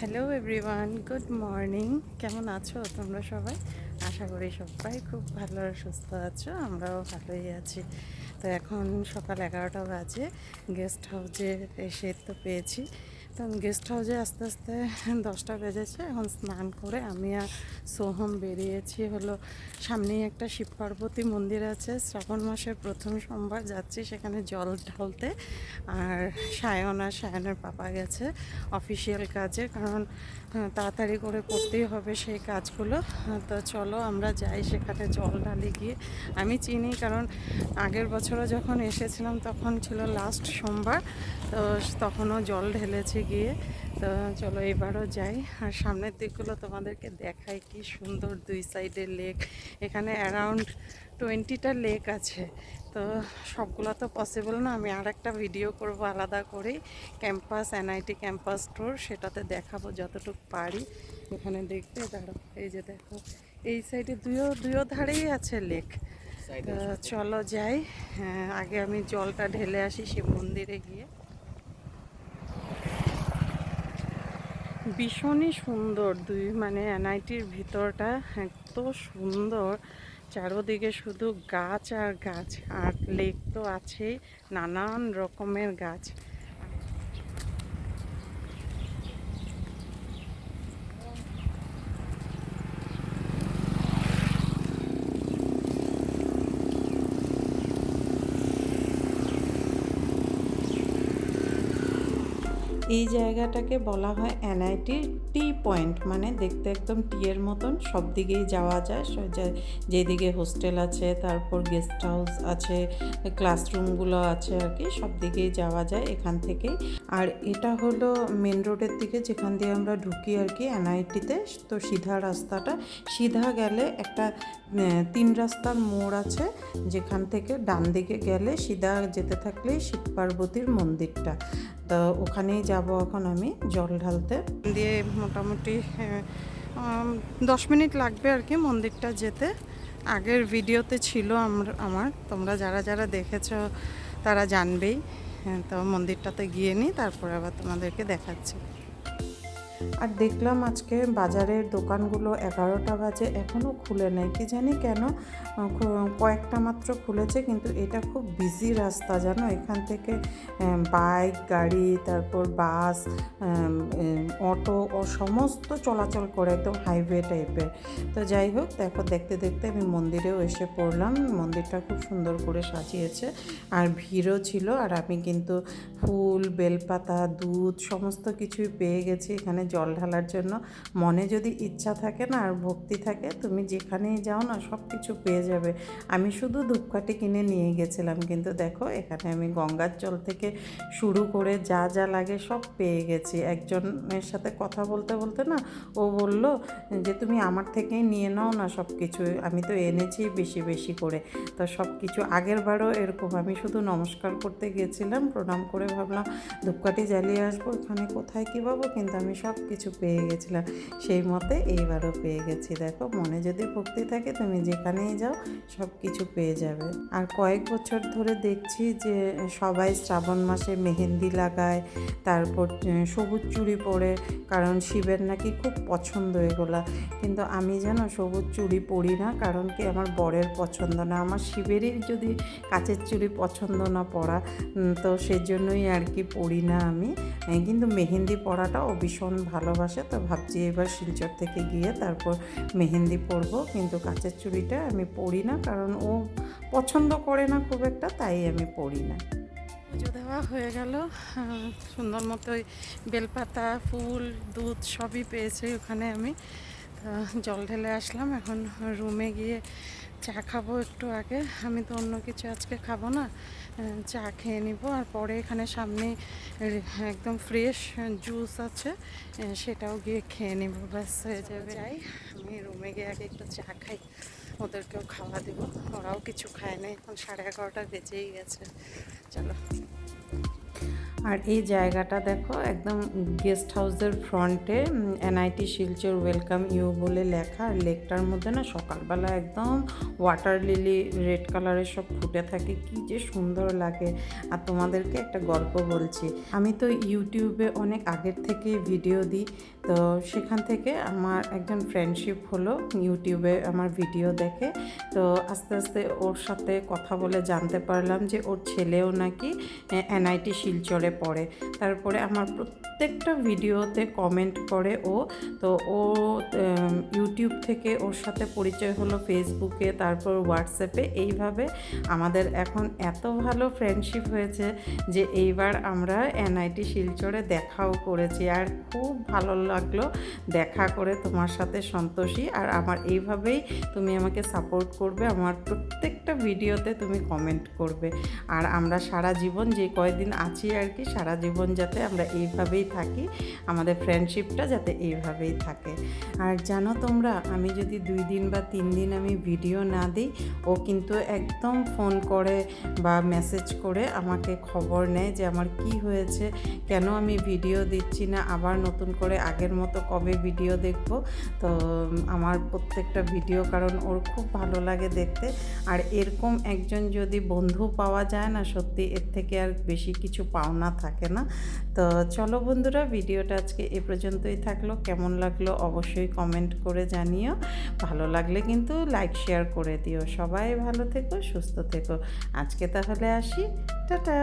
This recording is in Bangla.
হ্যালো এভরিওয়ান গুড মর্নিং কেমন আছো তোমরা সবাই? আশা করি সবাই খুব ভালো আর সুস্থ আছো, আমরাও ভালোই আছি। তো এখন সকাল এগারোটা বাজে গেস্ট হাউসে এসে তো পেয়েছি। তো গেস্ট হাউসে আস্তে আস্তে দশটা বেজেছে। এখন স্নান করে আমি আর সোহম বেরিয়েছি হলো সামনেই একটা শিব পার্বতী মন্দির আছে। শ্রাবণ মাসের প্রথম সোমবার যাচ্ছি সেখানে জল ঢালতে। আর সায়ন আর সায়নের পাপা গেছে অফিসিয়াল কাজে, কারণ তাড়াতাড়ি করে করতেই হবে সেই কাজগুলো। তো চলো আমরা যাই সেখানে জল ঢালি গিয়ে। আমি চিনি কারণ আগের বছরও যখন এসেছিলাম তখন ছিল লাস্ট সোমবার, তো তখনও জল ঢেলেছি গিয়ে। তো চলো এবারও যাই। আর সামনের দিকগুলো তোমাদেরকে দেখাই কি সুন্দর দুই সাইডে লেক এখানে অ্যারাউন্ড টোয়েন্টিটা লেক আছে। তো সবগুলো তো পসিবল না। আমি আর একটা ভিডিও করব আলাদা করেই। ক্যাম্পাস এনআইটি ক্যাম্পাস ট্যুর সেটাতে দেখাবো যতটুকু পারি। এখানে দেখতে দাঁড়ো এই যে দেখো। এই সাইডে দুইও দুইও ধারেই আছে লেক চলো যাই। হ্যাঁ, আগে আমি জলটা ঢেলে আসি শিব মন্দিরে গিয়ে। ভীষণই সুন্দর দুই মানে এনআইটির ভিতরটা এত সুন্দর। চারোদিকে শুধু গাছ আর গাছ, আর লেক তো আছেই, নানান রকমের গাছ। এই জায়গাটাকে বলা হয় এনআইটির টি পয়েন্ট মানে দেখতে একদম টি এর মতন, সব দিকেই যাওয়া যায়। যেদিকে হোস্টেল আছে, তারপর গেস্ট হাউস আছে ক্লাসরুমগুলো আছে আর কি, সব দিকেই যাওয়া যায় এখান থেকেই। আর এটা হলো মেন রোডের দিকে, যেখান দিয়ে আমরা ঢুকি আর কি এনআইটিতে তো। সিধা রাস্তাটা, সিধা গেলে একটা তিন রাস্তার মোড় আছে, যেখান থেকে ডান দিকে গেলে সিধা যেতে থাকলেই শিব পার্বতীর মন্দিরটা। তো ওখানেই যাব এখন আমি জল ঢালতে। দিয়ে মোটামুটি দশ মিনিট লাগবে আর কি মন্দিরটা যেতে। আগের ভিডিওতে ছিল আমার আমার। তোমরা যারা যারা দেখেছ তারা জানবেই। হ্যাঁ, তো মন্দিরটাতে গিয়ে নিই তারপরে আবার তোমাদেরকে দেখাচ্ছি। আর দেখলাম আজকে বাজারের দোকানগুলো এগারোটা বাজে, এখনও খুলে নেই। কি জানি কেন? কয়েকটা মাত্র খুলেছে, কিন্তু এটা খুব বিজি রাস্তা, জানো? এখান থেকে বাইক গাড়ি, তারপর বাস অটো ও সমস্ত চলাচল করে একদম হাইওয়ে টাইপের তো যাই হোক, দেখো, দেখতে দেখতে আমি মন্দিরেও এসে পড়লাম। মন্দিরটা খুব সুন্দর করে সাজিয়েছে। আর ভিড়ও ছিল, আর আমি কিন্তু ফুল, বেলপাতা, দুধ, সমস্ত কিছুই পেয়ে গেছি এখানে। জল ঢালার জন্য। মনে যদি ইচ্ছা থাকে না আর ভক্তি থাকে, তুমি যেখানেই যাও না, সব কিছু পেয়ে যাবে। আমি শুধু ধূপকাঠি কিনে নিয়ে গেছিলাম, কিন্তু দেখো, এখানে আমি গঙ্গার জল থেকে শুরু করে যা যা লাগে সব পেয়ে গেছি। একজনের সাথে কথা বলতে বলতে না, ও বলল যে, তুমি আমার থেকেই নিয়ে নাও না সব কিছু, আমি তো এনেছি বেশি বেশি করে। তো সব কিছু আগের বারও এরকম। আমি শুধু নমস্কার করতে গেছিলাম, প্রণাম করে ভাবলাম, ধূপকাঠি জ্বালিয়ে আসব, এখানে কোথায় কী পাবো? কিন্তু আমি সব কিছু পেয়ে গেছিলাম। সেই মতে এইবারও পেয়ে গেছি। দেখো, মনে যদি ভক্তি থাকে, তুমি যেখানেই যাও সব কিছু পেয়ে যাবে। আর কয়েক বছর ধরে দেখছি যে, সবাই শ্রাবণ মাসে মেহেন্দি লাগায়, তারপর সবুজ চুড়ি পরে, কারণ শিবের নাকি খুব পছন্দ এগুলা। কিন্তু আমি যেন সবুজ চুড়ি পরি না, কারণ কি আমার বরের পছন্দ না। আমার শিবেরই যদি কাচের চুড়ি পছন্দ না পরা তো সেজন্যই আর কি পরি না আমি। কিন্তু মেহেন্দি পরাটাও ভীষণ ভালোবাসে, তো ভাবছি এবার শিলচর থেকে গিয়ে তারপর মেহেন্দি পরবো। কিন্তু কাঁচের চুড়িটা আমি পরি না, কারণ ও পছন্দ করে না খুব একটা, তাই আমি পরি না। পুজো দেওয়া হয়ে গেল। সুন্দর মতো বেলপাতা, ফুল, দুধ সবই পেয়েছি ওখানে আমি। জল ঢেলে আসলাম। এখন রুমে গিয়ে চা খাব একটু আগে। আমি তো অন্য কিছু আজকে খাব না। চা খেয়ে নিব। আর পরে এখানে সামনে একদম ফ্রেশ জুস আছে। সেটাও গিয়ে খেয়ে নিব। ব্যাস, হয়ে যাবে। যাই। আমি রুমে গিয়ে আগে একটু চা খাই। ওদেরকেও খাওয়া দেবো। ওরাও কিছু খায় না এখন সাড়ে এগারোটা বেজেই গেছে। চলো। আর এই জায়গাটা দেখো, একদম গেস্ট হাউসের ফ্রন্টে এনআইটি শিলচর ওয়েলকাম ইউ বলে লেখা। আর লেকটার মধ্যে না সকালবেলা একদম ওয়াটার লিলি, রেড কালারের সব ফুটে থাকে। কি যে সুন্দর লাগে। আর তোমাদেরকে একটা গল্প বলছি। আমি তো ইউটিউবে অনেক আগের থেকে ভিডিও দিই। তো সেখান থেকে আমার একজন ফ্রেন্ডশিপ হলো ইউটিউবে আমার ভিডিও দেখে। তো আস্তে আস্তে ওর সাথে কথা বলে জানতে পারলাম যে ওর ছেলেও নাকি এনআইটি শিলচরে পড়ে। তারপরে আমার প্রত্যেকটা ভিডিওতে কমেন্ট করে ও। তো ও ইউটিউব থেকে ওর সাথে পরিচয় হলো ফেসবুকে তারপর হোয়াটসঅ্যাপে এইভাবে আমাদের এখন এত ভালো ফ্রেন্ডশিপ হয়েছে যে এইবার আমরা এনআইটি শিলচরে দেখাও করেছি। আর খুব ভালো লাগল। দেখা করে তোমার সাথে সন্তোষী। আর আমার এইভাবেই তুমি আমাকে সাপোর্ট করবে। আমার প্রত্যেকটা ভিডিওতে তুমি কমেন্ট করবে। আর আমরা সারা জীবন যে কয়দিন আছি আর কি, সারা জীবন যাতে আমরা এইভাবেই থাকি। আমাদের ফ্রেন্ডশিপটা যাতে এইভাবেই থাকে। আর জানো তোমরা, আমি যদি দুই দিন বা তিন দিন আমি ভিডিও না দিই, ও কিন্তু একদম ফোন করে বা মেসেজ করে আমাকে খবর নেয় যে আমার কি হয়েছে, কেন আমি ভিডিও দিচ্ছি না, আবার নতুন করে আগের মতো কবে ভিডিও দেখব। তো আমার প্রত্যেকটা ভিডিও কারণ ওর খুব ভালো লাগে দেখতে। আর এরকম একজন যদি বন্ধু পাওয়া যায় না, সত্যি এর থেকে আর বেশি কিছু পাওনা থাকে না। তো চলো বন্ধুরা, ভিডিওটা আজকে এ পর্যন্তই থাকল। কেমন লাগল অবশ্যই কমেন্ট করে জানিও। ভালো লাগলে কিন্তু লাইক শেয়ার করে দিও। সবাই ভালো থেকো, সুস্থ থেকো। আজকে তাহলে আসি। টাটা!